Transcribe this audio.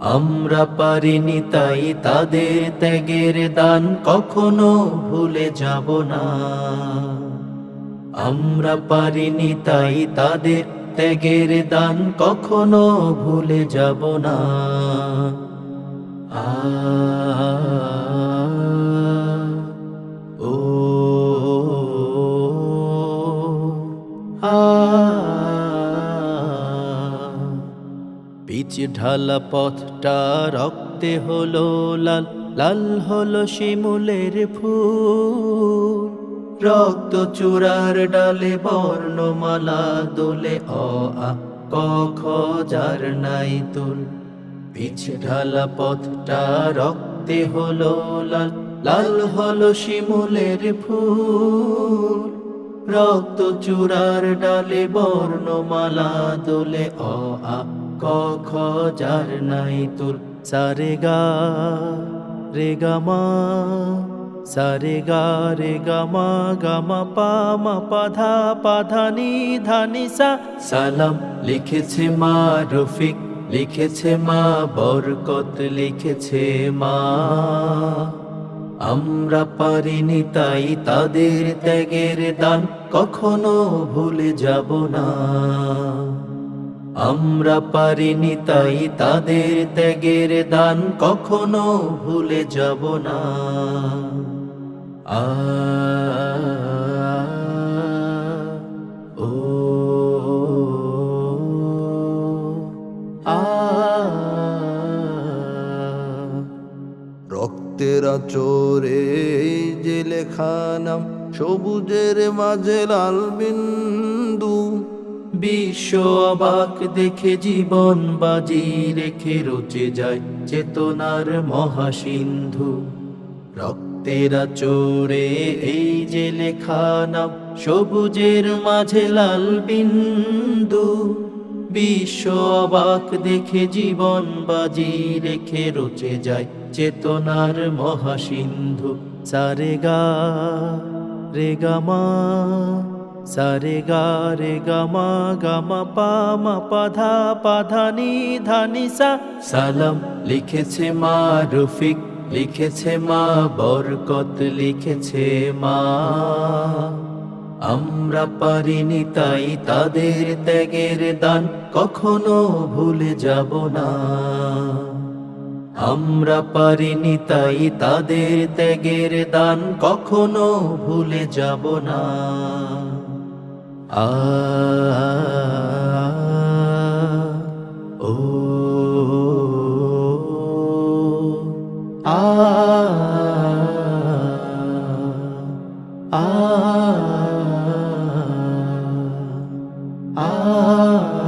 আমরা পারিনি তাই তাদের ত্যাগের দান কখনো ভুলে যাব না। আমরা পারিনি তাই তাদের ত্যাগের দান কখনো ভুলে যাব না। আ পিচ ঢালা পথটা, রক্তে হলো লাল লাল হলো শিমুলের ফুল। রক্ত চূড়ার ডালে বর্ণমালা দোলে, অ, আ, ক, খ, যার নাই তুল। পিছ ঢালা পথটা, রক্তে হলো লাল লাল হলো শিমুলের ফুল। রক্ত চূড়ার ডালে বর্ণমালা দোলে, অ, আ, ক, খ, যার নাই তুল সারে গা, রে, গা, মা সারে গা, রে, গা, মা গা, মা, পা মা, পা, ধা, পা নি, ধা সা। সালাম লিখেছে মা রফিক, লিখেছে মা বরকত, লিখেছে মা। আমরা পারিনি তাই তাদের ত্যাগের দান, কখনো ভুলে যাব না। আমরা পারিনি তাই তাদের ত্যাগের দান, কখনো ভুলে যাব না। আ রক্তের চোরে যে লেখা নাম সবুজের মাঝে লাল বিন্দু। বিশ্ব দেখে জীবন বাজি রেখে রচে যায় চেতনার মহাসিন্ধু। রক্তেরা চোরে এই যে লেখা নাম সবুজের মাঝে লাল বিন্দু। বিশ্ব অবাক দেখে জীবন বাজি রেখে রচে যায় চেতনার মহাসিন্ধু। সারে গা, রে গা মা, সারে গা, রে গা মা গা মা পা মা পা ধা পা ধা নি ধা নি সা। সালাম লিখেছে মা রফিক, লিখেছে মা বরকত, লিখেছে মা। আমরা পারিনি তাই তাদের ত্যাগের দান, কখনো ভুলে যাব না। আমরা পারিনি তাই তাদের ত্যাগের দান, কখনো ভুলে যাব না। আ, ও, আ আ Ah.